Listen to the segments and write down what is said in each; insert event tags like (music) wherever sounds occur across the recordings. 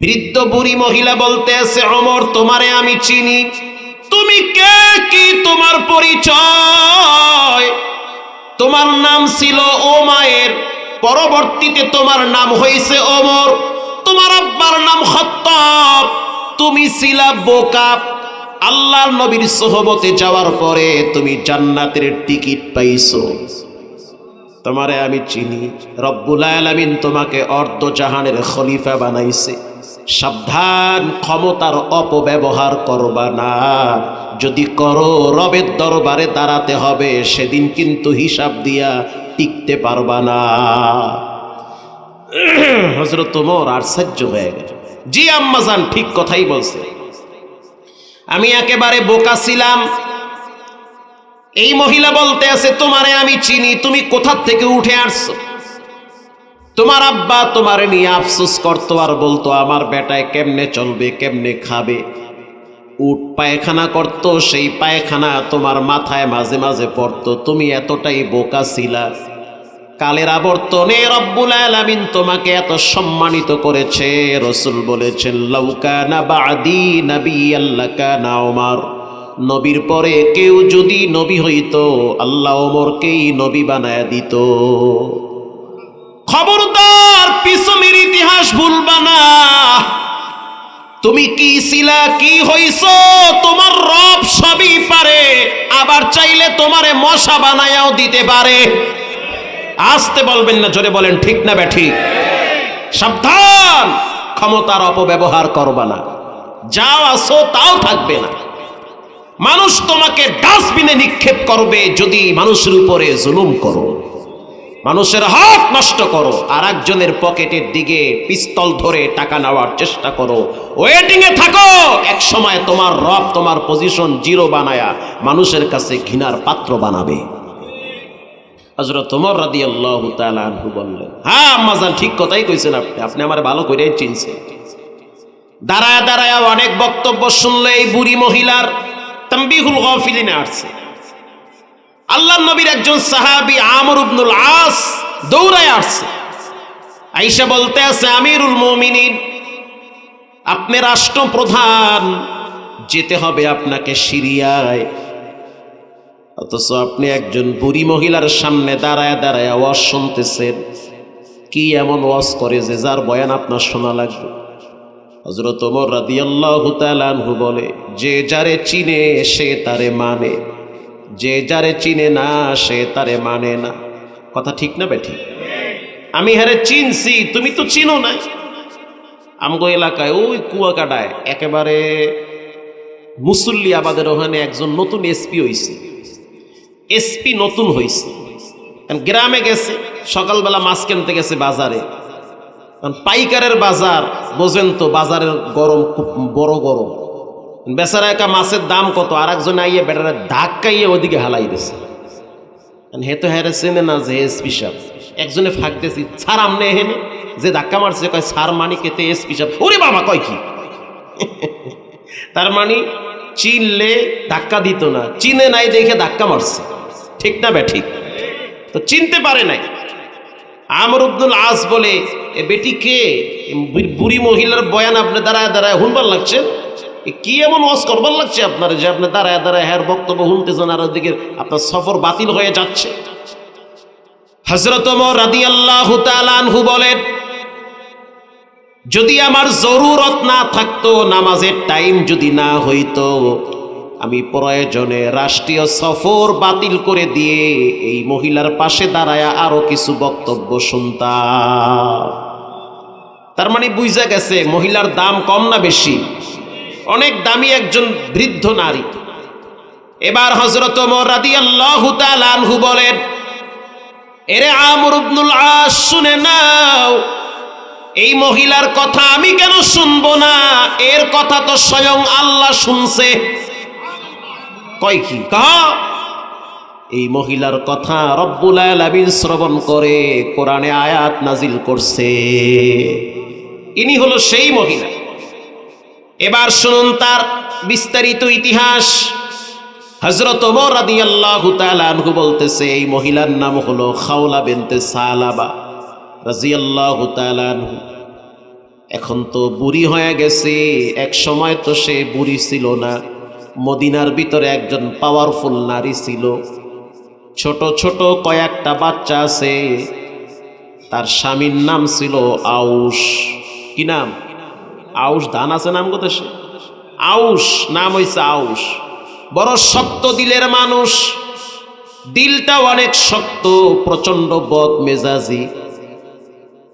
বৃদ্ধ বুড়ি মহিলা বলতে আছে অমর, তোমারে আমি চিনি। তুমি কে কি তোমার পরিচয়? তোমার নাম ছিল ও মায়ের। পরবর্তীতে তোমার নাম হয়েছে অমর। তোমার আব্বার নাম খত্তব। তুমি ছিলা বোকা। আল্লাহর নবীর সোহবতে যাওয়ার পরে তুমি জান্নাতের টিকিট পাইছো। তোমারে আমি চিনি। রব্বুল আলামিন তোমাকে অর্ধ জাহানের খলিফা বানাইছে। সাবধান ক্ষমতার অপব্যবহার করবা না। যদি করো, রবের দরবারে দাঁড়াতে হবে, সেদিন কিন্তু হিসাব দিয়া টিকতে পারবা না। (clears throat) হজরত তোমর আশ্চর্য হয়ে গেল। জি আম্মাজান ঠিক কথাই বলছে। আমি একেবারে বোকা ছিলাম। এই মহিলা বলতে আছে, তোমারে আমি চিনি, তুমি কোথার থেকে উঠে আসছো? তোমার আব্বা তোমার নিয়ে আফসোস করতো আর বলতো, আমার বেটায় কেমনে চলবে, কেমনে খাবে? উট পায়খানা করতো, সেই পায়খানা তোমার মাথায় মাঝে মাঝে পড়তো, তুমি এতটাই বোকা ছিলা। কালের আবর্তনে রব্বুল আলামিন তোমাকে এত সম্মানিত করেছে। রসুল বলেছেন লৌকানা বাদি নবী আল্লাহ কানা ওমার। নবীর পরে কেউ যদি নবী হইতো, আল্লাহ ওমরকেই নবী বানায় দিত। খবরদার, পিছনের ইতিহাস ভুলবা না। তুমি কি ছিলা, কি হইছ, তোমার রব সবই পারে, আবার চাইলে তোমারে মশা বানায়াও দিতে পারে। আসতে বলবেন না, জোরে বলেন, ঠিক না ব্যাঠিক সাবধান, ক্ষমতার অপব্যবহার করবা না। যাও আসো, তাও থাকবে না। মানুষ তোমাকে ডাস্টবিনে নিক্ষেপ করবে যদি মানুষের উপরে জুলুম করো। মানুষের হক নষ্ট করো, আর একজনের পকেটের দিকে পিস্তল ধরে টাকা নেওয়ার চেষ্টা করো। ওয়েটিং এ থাকো, এক সময় তোমার রব তোমার পজিশন জিরো বানায়া মানুষের কাছে ঘৃণার পাত্র বানাবে। হজরত তোমর রাদি আল্লাহ আনহু বললেন হ্যাঁ আম্মাজান ঠিক কথাই কইছেন আপনি। আপনি আমার ভালো করে চিনছেন। দাঁড়ায় দাঁড়ায় অনেক বক্তব্য শুনলে এই বুড়ি মহিলার তাম্বিহুল গফিলিনে আসছে। আল্লাহ নবীর একজন সাহাবি আমর ইবনুল আস দৌড়ায় আসছে। আইসা বলতে আছে, আমিরুল মুমিনিন, আপনি রাষ্ট্রপ্রধান, যেতে হবে আপনাকে সিরিয়ায়। অথচ আপনি একজন বুড়ি মহিলার সামনে দাঁড়ায় দাঁড়ায় ওয়াজ শুনতেছেন। কি এমন ওয়াজ করে যে যার বয়ান আপনার শোনা লাগবে? হজরত ওমর রাদিয়াল্লাহু তাআলা বলে, যে যারে চিনে সে তারে মানে। যে যারে চিনে না, সে তারে মানে না। কথা ঠিক না বেঠি? আমি হারে চিনছি, তুমি তো চিনো না। আমগো এলাকায় ওই কুয়াকাটায় একেবারে মুসল্লি আবাদের ওখানে একজন নতুন এসপি হইছে। এসপি নতুন কারণ গ্রামে গেছে, সকালবেলা মাছ কিনতে গেছে বাজারে। কারণ পাইকারের বাজার, বোঝেন তো, বাজারের গরম খুব বড় গরম। বেচারা একা মাছের দাম কত? আর একজন আইয়ে বেটারা ধাক্কাইয়ে ওদিকে হালাই দিছে। হে তো হ্যারে চেনে না যে এসপি সাহেব। একজনে ফাঁক দিয়েছি, ছাড় আমনে হেনে যে ধাক্কা মারছে, কয় সার মানি কেতে এসপি সাহেব। ওরে বাবা, কয় কি? (laughs) তার মানে চিনলে ধাক্কা দিত না। চিনে নাই দেখে ধাক্কা মারছে। ঠিক না বে, ঠিক? তো চিনতে পারে নাই। আমর আব্দুল আস বলে, এ বেটি কে? বুড়ি মহিলার বয়ান আপনি দাঁড়ায় দাঁড়ায় শুনবার লাগছে কি এমন ওয়াজ করবার লাগছে আপনার যে আপনি দাঁড়ায় দাঁড়ায় হ্যার বক্তব্য শুনতেছেন আর ওদিকে আপনার সফর বাতিল হয়ে যাচ্ছে? হজরত রাদি আল্লাহ আনহু বলেন, যদি আমার জরুরত না থাকতো, নামাজের টাইম যদি না হইতো, আমি প্রয়োজনে রাষ্ট্রীয় সফর বাতিল করে দিয়ে এই মহিলার পাশে দাঁড়ায় আরও কিছু বক্তব্য শুনতাম। তার মানে বুঝা গেছে মহিলার দাম কম না বেশি। অনেক দামি একজন বৃদ্ধ নারী। এবার হজরত রাদি আল্লাহ আনহু বলেন, এরে আমর ইবনুল আস, শুনে নাও, এই মহিলার কথা আমি কেন শুনব না? এর কথা তো স্বয়ং আল্লাহ শুনছে। কয় কি? কহ এই মহিলার কথা রব্বুল আলামিন শ্রবণ করে কোরআনে আয়াত নাজিল করছে। ইনি হলো সেই মহিলা। এবার শুনুন তার বিস্তারিত ইতিহাস। হজরত আনহু বলতেছে, এই মহিলার নাম হলো খাওলা বিনতে সালাবা আনহু। এখন তো বুড়ি হয়ে গেছে, এক সময় তো সে বুড়ি ছিল না। মদিনার ভিতরে একজন পাওয়ারফুল নারী ছিল। ছোট ছোট কয়েকটা বাচ্চা আছে। তার স্বামীর নাম ছিল আউস কি নাম? আউস ধান আছে নাম কত সে? আউস নাম হইছে আউস বড় শক্ত দিলের মানুষ, দিলটা অনেক শক্ত প্রচণ্ড বদ মেজাজি।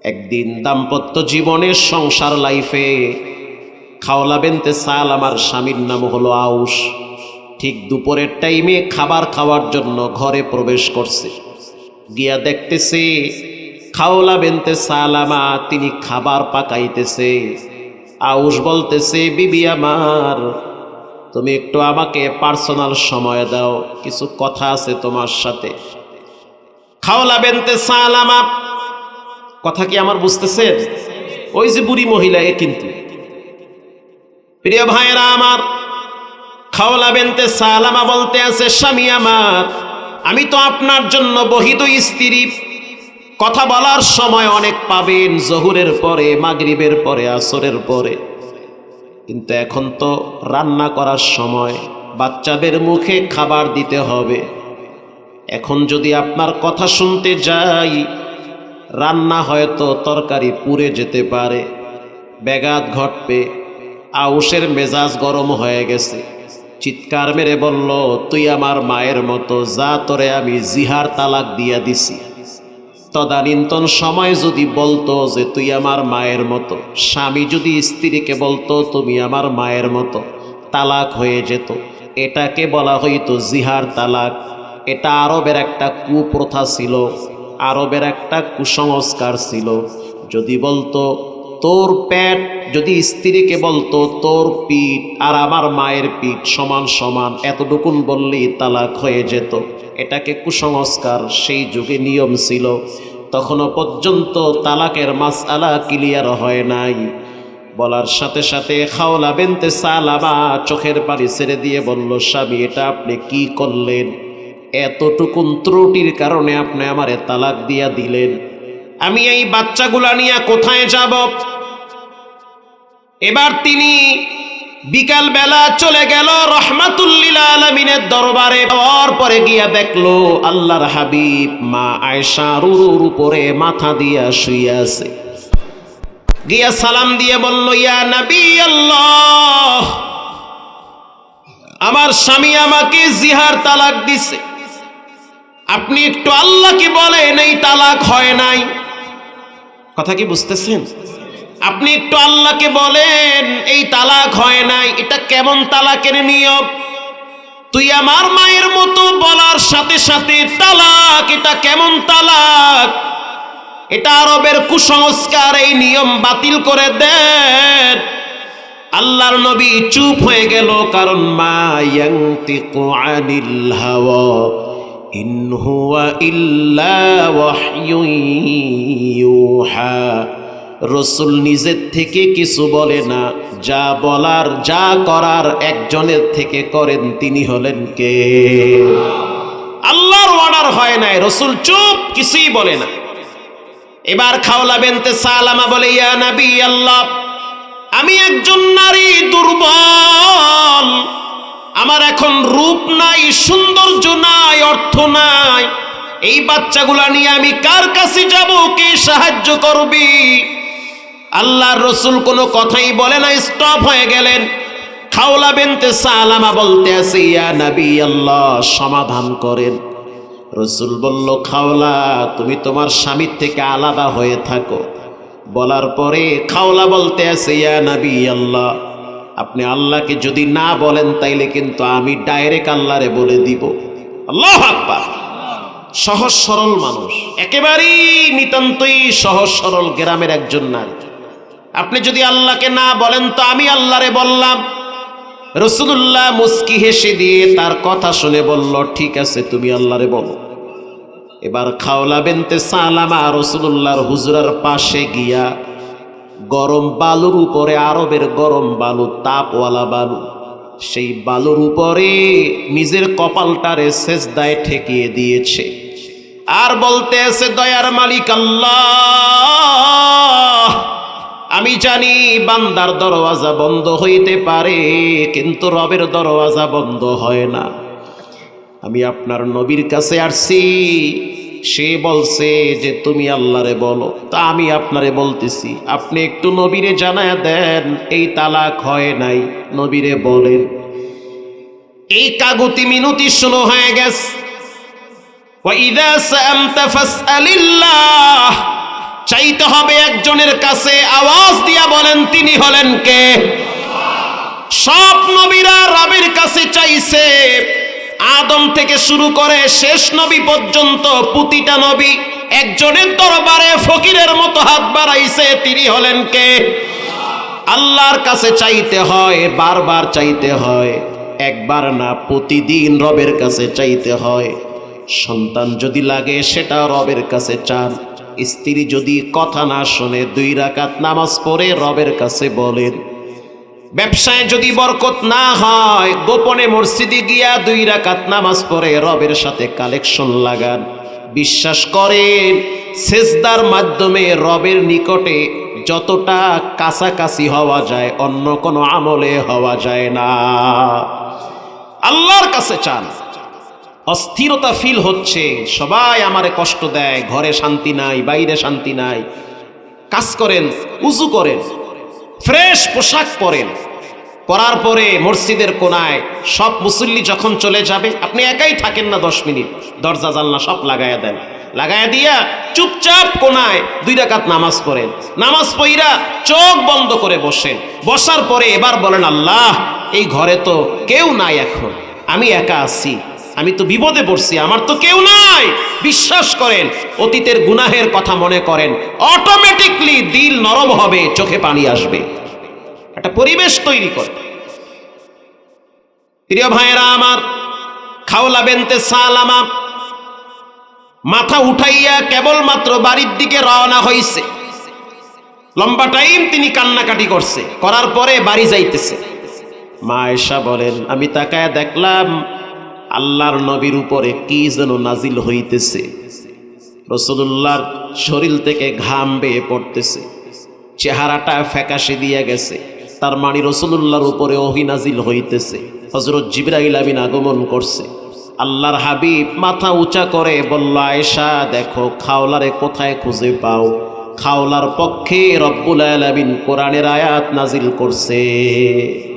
একদিন দাম্পত্য জীবনের সংসার লাইফে খাওলা বেনতে সাল আমার স্বামীর নাম হলো আউস ঠিক দুপুরের টাইমে খাবার খাওয়ার জন্য ঘরে প্রবেশ করছে। গিয়া দেখতেছে, খাওলা বেনতে সালামা তিনি খাবার পাকাইতেছে। আউস বলতেছে, বিবি আমার, তুমি একটু আমাকে পার্সোনাল সময় দাও, কিছু কথা আছে তোমার সাথে। খাওলা বেনতে সালামা, কথা কি আমার বুঝতেছেন? ওই যে বুড়ি মহিলা, এ কিন্তু। প্রিয় ভাইরা আমার, খাওলা বেনতে সালামা বলতে আছে, স্বামী আমার, আমি তো আপনার জন্য বহিত স্ত্রী কথা বলার সময় অনেক পাবেন, জহুরের পরে, মাগরিবের পরে, আসরের পরে। কিন্তু এখন তো রান্না করার সময়, বাচ্চাদের মুখে খাবার দিতে হবে। এখন যদি আপনার কথা শুনতে যাই, রান্না হয়তো তরকারি পুড়ে যেতে পারে, ব্যাঘাত ঘটবে আউসের মেজাজ গরম হয়ে গেছে। চিৎকার মেরে বলল, তুই আমার মায়ের মতো, যা তোরে আমি জিহার তালাক দিয়া দিছি। তদানীন্তন সময় যদি বলতো যে তুই আমার মায়ের মতো, স্বামী যদি স্ত্রীকে বলতো তুমি আমার মায়ের মতো, তালাক হয়ে যেত। এটাকে বলা হইতো জিহার তালাক। এটা আরবের একটা কুপ্রথা ছিল, আরবের একটা কুসংস্কার ছিল। যদি বলতো তোর পেট যদি স্ত্রীকে বলতো তোর পিঠ আর আমার মায়ের পিঠ সমান সমান এতটুকুন বললেই তালাক হয়ে যেত। এটাকে কুসংস্কার, সেই যুগে নিয়ম ছিল। তখনও পর্যন্ত তালাকের মাস আলা ক্লিয়ার হয় নাই। বলার সাথে সাথে খাওলা বেনতে সালামা চোখের পানি ছেড়ে দিয়ে বলল, স্বামী, এটা আপনি কি করলেন? এতটুকুন ত্রুটির কারণে আপনি আমারে তালাক দিয়া দিলেন। আমি এই বাচ্চাগুলা নিয়ে কোথায় যাব? এবার তিনি বিকাল বেলা চলে গেল রহমাতুল্লিল আলমিনের দরবারে। যাওয়ার পরে গিয়া দেখল আল্লাহর হাবিব মা আয়সা রুরুর উপরে মাথা দিয়া শুয়ে গিয়া সালাম দিয়ে বলল, ইয়া নবী আল্লাহ, আমার স্বামী আমাকে জিহার তালাক দিছে। আপনি একটু আল্লাহকে বলেন, এই তালাক হয় নাই। কথা কি বুঝতেছেন? আপনি একটু আল্লাহকে বলেন, এই তালাক হয় নাই, এটা কেমন তালাকের নিয়ম? তুই আমার মায়ের মতো বলার সাথে সাথে তালাক, এটা কেমন তালাক? এটা আরবের কুসংস্কার, এই নিয়ম বাতিল করে দেন। আল্লাহর নবী চুপ হয়ে গেল, কারণ মা ইয়ান্তিকু আনিল হাওয়া। ইউহা রসুল নিজের থেকে কিছু বলে না। যা বলার, যা করার একজনের থেকে করেন, তিনি হলেন কে? আল্লাহর অর্ডার হয় নাই, রসুল চুপ, কিছুই বলে না। এবার খাওলা বেনতে সালামা বলে, ইয়া নবী আল্লাহ, আমি একজন নারী দুর্বল। আমার এখন রূপ নাই, সৌন্দর্য নাই, অর্থ নাই। এই বাচ্চাগুলা নিয়ে আমি কার কাছে যাব? কে সাহায্য করবি? আল্লাহর রসুল কোনো কথাই বলে না স্টপ হয়ে গেলেন। খাওলা বেনতে সালামা বলতে আছে, ইয়া নবী আল্লাহ, সমাধান করেন। রসুল বলল, খাওলা, তুমি তোমার স্বামীর থেকে আলাদা হয়ে থাকো। বলার পরে খাওলা বলতে আছে, ইয়া নবী আল্লাহ আপনি আল্লাহকে যদি না বলেন, তাইলে কিন্তু আমি ডাইরেক্ট আল্লাহরে বলে দিব। আল্লাহ আকবার। সহজ সরল মানুষ। একেবারেই নিতান্তই সহজ সরল গ্রামের একজন নারী। আপনি যদি আল্লাহকে না বলেন, তো আমি আল্লাহরে বললাম। রসুল্লাহ মুস্কি হেসে দিয়ে তার কথা শুনে বলল, ঠিক আছে, তুমি আল্লাহরে বলো। এবার খাওলা বেনতে সালামা রসুল্লাহর হুজুরার পাশে গিয়া গরম বালুর উপরে আরবের গরম বালু, তাপওয়ালা বালু। সেই বালুর উপরে নিজের কপালটারে সেজদায় ঠেকিয়ে দিয়েছে। আর বলতে আছে দয়ার মালিক আল্লাহ, আমি জানি বান্দার দরওয়াজা বন্ধ হইতে পারে, কিন্তু রবের দরওয়াজা বন্ধ হয় না। আমি আপনার নবীর কাছে আসছি সে বলছে যে, তুমি আল্লাহরে বলো। তা আমি আপনারে বলতেছি, আপনি একটু নবীরে জানায় দেন, এই তালাক হয় নাই। নবীরে বলেন, এই কাগতি মিনতি শুনো হয়ে গেছে। চাইতে হবে একজনের কাছে আওয়াজ দিয়া বলেন, তিনি হলেন কে? সব নবীরা রাবের কাছে চাইছে আদম থেকে শুরু করে শেষ নবী পর্যন্ত প্রতিটা নবী একজনের দরবারে ফকিরের মতো হাত বাড়াইছে, তিনি হলেন কে? আল্লাহর কাছে চাইতে হয়, বারবার চাইতে হয়, একবার না, প্রতিদিন রবের কাছে চাইতে হয়। সন্তান যদি লাগে, সেটা রবের কাছে চান। স্ত্রী যদি কথা না শোনে, দুই রাকাত নামাজ পড়ে রবের কাছে বলেন ব্যবসায় যদি বরকত না হয়, গোপনে মসজিদে গিয়া দুই রাকাত নামাজ পড়ে, রবের সাথে কালেকশন লাগান। বিশ্বাস করেন, সেজদার মাধ্যমে রবের নিকটে যতটা কাছাকাছি হওয়া যায়, অন্য কোনো আমলে হওয়া যায় না। আল্লাহর কাছে চান। অস্থিরতা ফিল হচ্ছে, সবাই আমারে কষ্ট দেয়, ঘরে শান্তি নাই, বাইরে শান্তি নাই। কাজ করেন, উজু করেন। ফ্রেশ পোশাক পরেন। পরার পরে মসজিদের কোনায় সব মুসল্লি যখন চলে যাবে, আপনি একাই থাকেন না দশ মিনিট। দরজা, জানলা সব লাগাইয়া দেন। লাগাইয়া দিয়া চুপচাপ কোনায় দুই রাকাত নামাজ পড়েন। নামাজ পইরা চোখ বন্ধ করে বসেন। বসার পরে এবার বলেন, আল্লাহ, এই ঘরে তো কেউ নাই এখন। আমি একা আছি। আমি তো বিপদে পড়ছি, আমার তো কেউ নাই। বিশ্বাস করেন, অতীতের গুনাহের কথা মনে করেন অটোমেটিকলি দিল নরম হবে, চোখে পানি আসবে। একটা পরিবেশ তৈরি করে। প্রিয় ভাইয়েরা আমার, খাওলা বেনতে সালামা মাথা উঠাইয়া কেবলমাত্র বাড়ির দিকে রওনা হইছে। লম্বা টাইম তিনি কান্নাকাটি করছে, করার পরে বাড়ি যাইতেছে। মা এসা বলেন, আমি তাকায় দেখলাম আল্লাহর নবীর উপরে কি যেন নাজিল হইতেছে। রসদুল্লাহর শরীর থেকে ঘাম বেয়ে পড়তেছে। চেহারাটা ফ্যাকাশে দিয়ে গেছে। তার মানি রসুল্লাহর উপরে অহিনাজিল হইতেছে। হজরত জিব্রাইল আমিন আগমন করছে। আল্লাহর হাবিব মাথা উঁচা করে বলল, আয়েশা, দেখো, খাওলারে কোথায় খুঁজে পাও? খাওলার পক্ষে রব্বুল আলামিন কোরআনের আয়াত নাজিল করছে।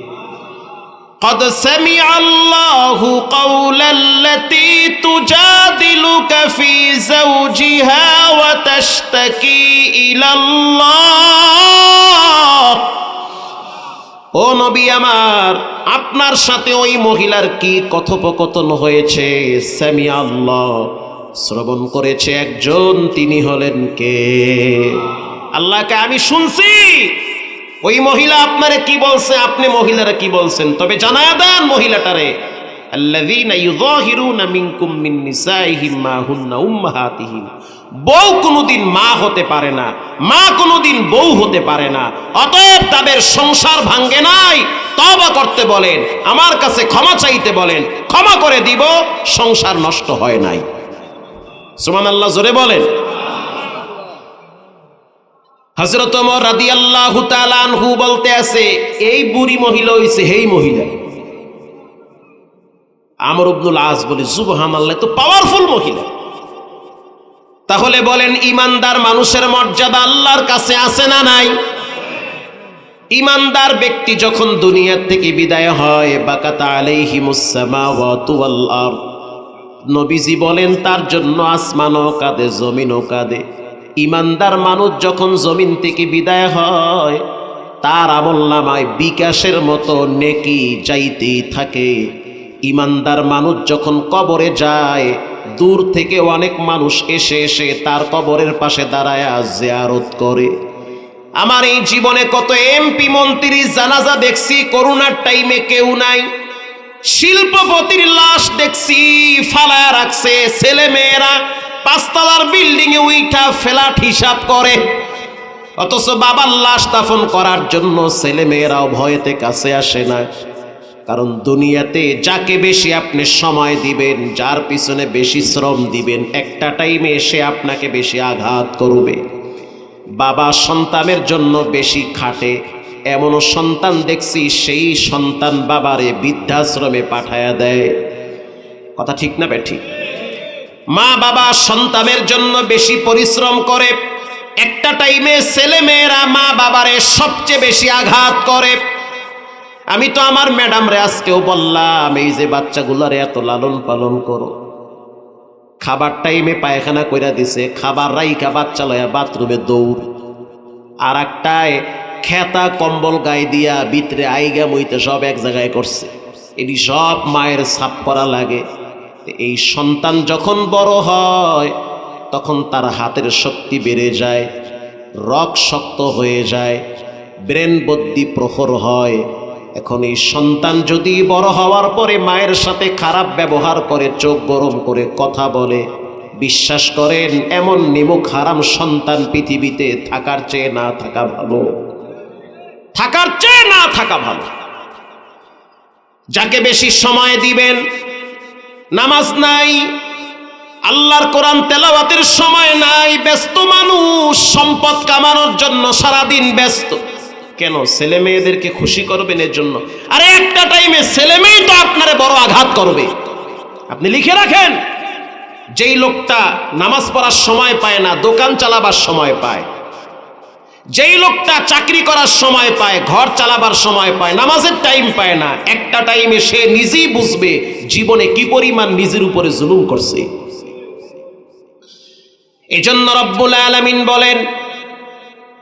قد سمع الله قول التي تجادلك في زوجها وتشتكي إلى الله ও নবী আমার আপনার সাথে ওই মহিলার কি কথোপকথন হয়েছে সামি আল্লাহ শ্রবণ করেছে একজন তিনি হলেন কে আল্লাহকে আমি শুনছি ওই মহিলা আপনারে কি বলছে? আপনি মহিলারা কি বলছেন? তবে জানায়া দেন মহিলাটারে। বউ কোনোদিন মা হতে পারে না, মা কোনোদিন বউ হতে পারে না। অতএব তাদের সংসার ভাঙ্গে নাই। তবা করতে বলেন, আমার কাছে ক্ষমা চাইতে বলেন, ক্ষমা করে দিব, সংসার নষ্ট হয় নাই। সুমান আল্লাহ জোরে বলেন। হজরত রাদিয়াল্লাহু তাআলা আনহু বলতে আছে, এই বুড়ি মহিলা হইছে, হেই মহিলা। আমর ইবনুল আস বলে, সুবহানাল্লাহ তো পাওয়ারফুল মহিলা। তাহলে বলেন, ইমানদার মানুষের মর্যাদা আল্লাহর কাছে আছে না নাই? ইমানদার ব্যক্তি যখন দুনিয়ার থেকে বিদায় হয়, বাকাতা ওয়াল নবীজি বলেন, তার জন্য আসমানও কাঁদে, জমিনও কাঁদে। ইমানদার মানুষ যখন জমিন থেকে বিদায় হয়, তার আমল নামায় বিকাশের মতো নেকি যাইতেই থাকে। ইমানদার মানুষ যখন কবরে যায়, দূর থেকে অনেক মানুষ এসে এসে তার কবরের পাশে দাঁড়ায় জিয়ারত করে। আমার এই জীবনে কত এমপি মন্ত্রী জানাজা দেখছি, করোনার টাইমে কেউ নাই। শিল্পপতির লাশ দেখছি, ফালায় রাখছে ছেলে মেয়েরা পাঁচতলার বিল্ডিং এ উইঠা ফ্ল্যাট হিসাব করে। অথচ বাবার লাশ দাফন করার জন্য ছেলে মেয়েরাও ভয়েতে কাছে আসে না। কারণ দুনিয়াতে যাকে বেশি আপনি সময় দিবেন, যার পিছনে বেশি শ্রম দিবেন, একটা টাইমে সে আপনাকে বেশি আঘাত করবে। বাবা সন্তানের জন্য বেশি খাটে। এমনও সন্তান দেখছি, সেই সন্তান বাবারে বৃদ্ধাশ্রমে পাঠায়া দেয়। কথা ঠিক না বেঠি মা বাবা সন্তানের জন্য বেশি পরিশ্রম করে। একটা টাইমে ছেলে মেয়েরা মা বাবারে সবচেয়ে বেশি আঘাত করে। আমি তো আমার ম্যাডামরে আজকেও বললাম, এই যে বাচ্চাগুলারে এত লালন পালন করো। খাবার টাইমে পায়খানা কইরা দিছে, খাবার রাইখা বাচ্চা লয়া বাথরুমে দৌড়। আর একটায় খেতা কম্বল গায়ে দিয়া ভিতরে আইগা মইতে সব এক জায়গায় করছে। এটি সব মায়ের সাপ করা লাগে। এই সন্তান যখন বড় হয়, তখন তার হাতের শক্তি বেড়ে যায় রক শক্ত হয়ে যায়, ব্রেন বুদ্ধি প্রখর হয়। এখন এই সন্তান যদি বড় হওয়ার পরে মায়ের সাথে খারাপ ব্যবহার করে, চোখ গরম করে কথা বলে, বিশ্বাস করেন, এমন নিমুখ হারাম সন্তান পৃথিবীতে থাকার চেয়ে না থাকা ভালো। থাকার চেয়ে না থাকা ভালো। যাকে বেশি সময় দিবেন নামাজ নাই, আল্লাহর কোরআন তেলাওয়াতের সময় নাই, ব্যস্ত মানুষ, সম্পদ কামানোর জন্য সারাদিন ব্যস্ত। কেন? ছেলে মেয়েদেরকে খুশি করবেন এর জন্য আরে একটা টাইমে ছেলে মেয়ে তো আপনারে বড় আঘাত করবে। আপনি লিখে রাখেন, যেই লোকটা নামাজ পড়ার সময় পায় না, দোকান চালাবার সময় পায় যেই লোকটা চাকরি করার সময় পায়, ঘর চালাবার সময় পায়, নামাজের টাইম পায় না, একটা টাইমে সে নিজেই বুঝবে জীবনে কি পরিমাণ নিজের উপরে জুলুম করছে। এজন্য রব্বুল আলামিন বলেন,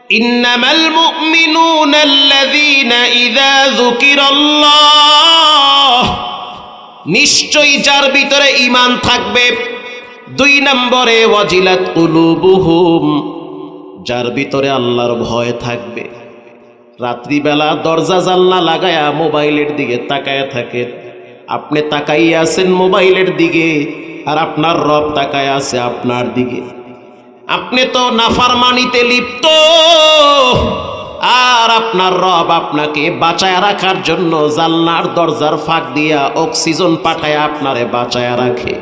ইন্নামাল মুমিনুনা আল্লাযীনা ইযা যুকিরাল্লাহ। নিশ্চয়ই যার ভিতরে ঈমান থাকবে, দুই নম্বরে ওয়াজিলাত কুলুবুহুম। যার ভিতরে আল্লাহর ভয় থাকবে। রাত্রিবেলা দরজা জানলা লাগায়া মোবাইলের দিকে তাকায়া থাকেন আপনি তাকাই আছেন মোবাইলের দিকে আর আপনার রব তাকায় আছে আপনার দিকে। আপনি তো নাফারমানিতে লিপ্ত, আর আপনার রব আপনাকে বাঁচায় রাখার জন্য জানলার দরজার ফাঁক দিয়া অক্সিজেন পাঠায় আপনারে বাঁচায় রাখে।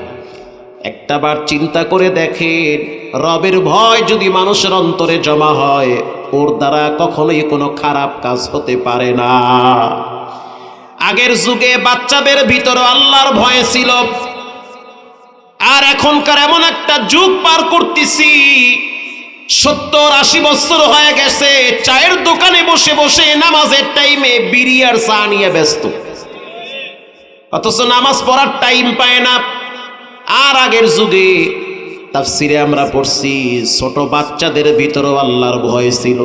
একটাবার চিন্তা করে দেখেন রবের ভয় যদি মানুষের অন্তরে জমা হয়, ওর দ্বারা কখনোই কোনো খারাপ কাজ হতে পারে না। আগের যুগে বাচ্চাদের ভিতরে আল্লাহর ভয় ছিল। আর এখনকার এমন একটা যুগ পার করতেছি, সত্তর আশি বছর হয়ে গেছে, চায়ের দোকানে বসে বসে নামাজের টাইমে বিড়ি আর চা নিয়ে ব্যস্ত। অথচ নামাজ পড়ার টাইম পায় না। আর আগের যুগে তাফসিরে আমরা পড়ছি, ছোট বাচ্চাদের ভিতরেও আল্লাহর ভয় ছিল।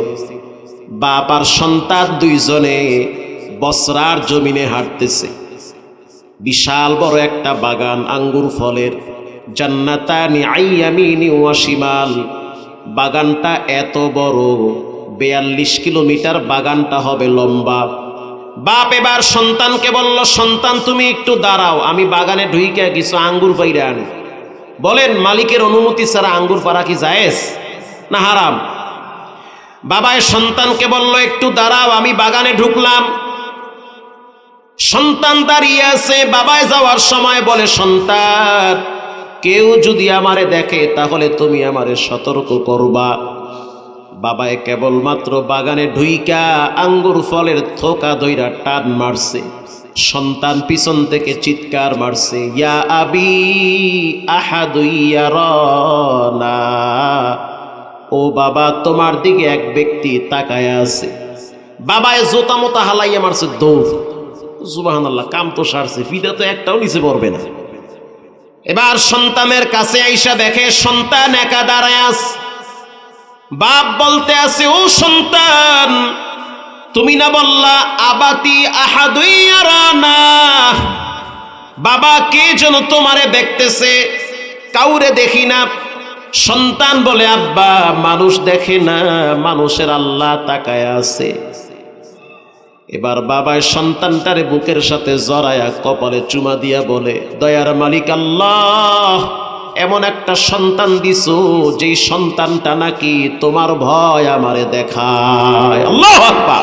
বাপ আর সন্তান দুইজনে বসরার জমিনে হাঁটতেছে। বিশাল বড় একটা বাগান, আঙ্গুর ফলের। জান্নাতানি আইয়ামিনি ওয়াশিমাল বাগানটা এত বড়, বেয়াল্লিশ কিলোমিটার বাগানটা হবে লম্বা। বাপ এবার সন্তানকে বলল, সন্তান, তুমি একটু দাঁড়াও, আমি বাগানে ঢুইকে কিছু আঙ্গুর পাইরে আনি। বলেন, মালিকের অনুমতি ছাড়া আঙ্গুর পাড়া কি জায়েজ? না হারাম। বাবায় সন্তানকে বলল, একটু দাঁড়াও, আমি বাগানে ঢুকলাম। সন্তান দাঁড়িয়ে আছে, বাবায় যাওয়ার সময় বলে, সন্তান, কেউ যদি আমারে দেখে, তাহলে তুমি আমারে সতর্ক করবা। বাবায় কেবলমাত্র বাগানে ঢুইকা আঙ্গুর ফলের থোকা দইরা টান মারছে। সন্তান পিছন থেকে চিৎকার মারছে, ইয়া আবি আহাদুইয়া রনা ও বাবা, তোমার দিকে এক ব্যক্তি তাকায় আছে। বাবায় জোতা মোতা হালাইয়া মারছে, দৌড়। সুবাহান আল্লাহ কাম তো সারছে, ফিদা তো একটাও নিচে পড়বে না। এবার সন্তানের কাছে আইসা দেখে, সন্তান একা দাঁড়ায় আস বাপ বলতে আছে, ও সন্তান তুমি না বললা, আবাতি আহাদুই না বাবা, কে যেন তোমারে দেখতেছে? কাউরে দেখি না। সন্তান বলে, আব্বা, মানুষ দেখে না, মানুষের আল্লাহ তাকায় আছে। এবার বাবায় সন্তানটারে বুকের সাথে জড়ায়া কপালে চুমা দিয়া বলে, দয়ার মালিক আল্লাহ, এমন একটা সন্তান দিছো, যেই সন্তানটা নাকি তোমার ভয় আমারে দেখায়। আল্লাহ আকবার।